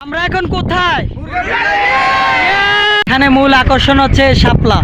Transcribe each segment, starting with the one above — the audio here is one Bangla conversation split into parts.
আমরা এখন কোথায়? এখানে মূল আকর্ষণ হচ্ছে শাপলা।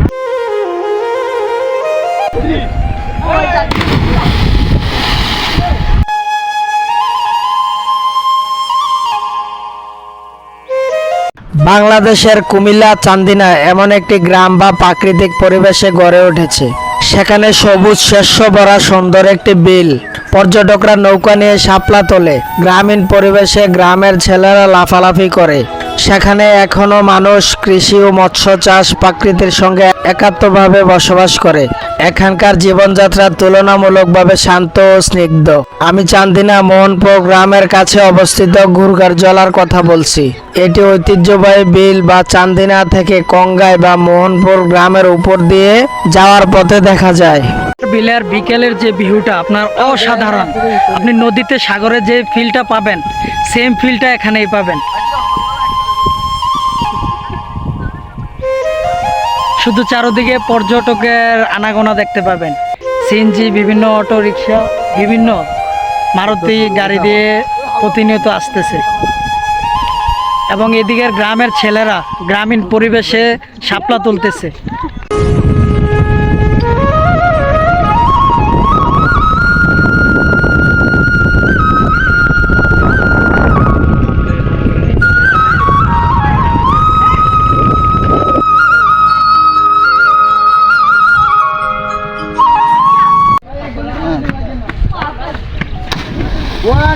বাংলাদেশের কুমিল্লা চান্দিনা এমন একটি গ্রাম বা প্রাকৃতিক পরিবেশে গড়ে উঠেছে। সেখানে সবুজ, শস্য ভরা, সুন্দর একটি বিল। পর্যটকরা নৌকা নিয়ে শাপলা তোলে। গ্রামীণ পরিবেশে গ্রামের ছেলেরা লাফালাফি করে। সেখানে এখনও মানুষ কৃষি ও মৎস্য চাষ প্রাকৃতির সঙ্গে একাত্মভাবে বসবাস করে। এখানকার জীবনযাত্রা তুলনামূলকভাবে শান্ত ও স্নিগ্ধ। আমি চান্দিনা মোহনপুর গ্রামের কাছে অবস্থিত ঘুরঘার জলার কথা বলছি। এটি ঐতিহ্যবাহী বিল বা চান্দিনা থেকে কঙ্গায় বা মোহনপুর গ্রামের উপর দিয়ে যাওয়ার পথে দেখা যায়। বিলার বিকেলের যে ভিউটা, আপনার অসাধারণ। আপনি নদীতে সাগরে যে ফিলটা পাবেন, সেম ফিলটা এখানেই পাবেন। শুধু চারোদিকে পর্যটকের আনাগোনা দেখতে পাবেন। সিএনজি বিভিন্ন অটো রিক্সা বিভিন্ন মারুতি গাড়ি দিয়ে প্রতিনিয়ত আসতেছে। এবং এদিকের গ্রামের ছেলেরা গ্রামীণ পরিবেশে শাপলা তুলতেছে।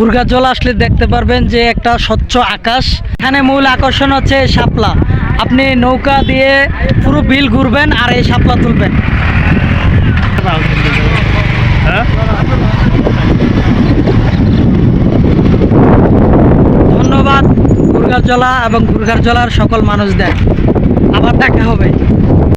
ভুরগা জল আসলে দেখতে পারবেন যে একটা স্বচ্ছ আকাশ। এখানে মূল আকর্ষণ হচ্ছে শাপলা। আপনি নৌকা দিয়ে পুরো বিল ঘুরবেন আর এই শাপলা তুলবেন। ধন্যবাদ গুরগার জলা এবং গুরগার জলার সকল মানুষদের। আবার দেখা হবে।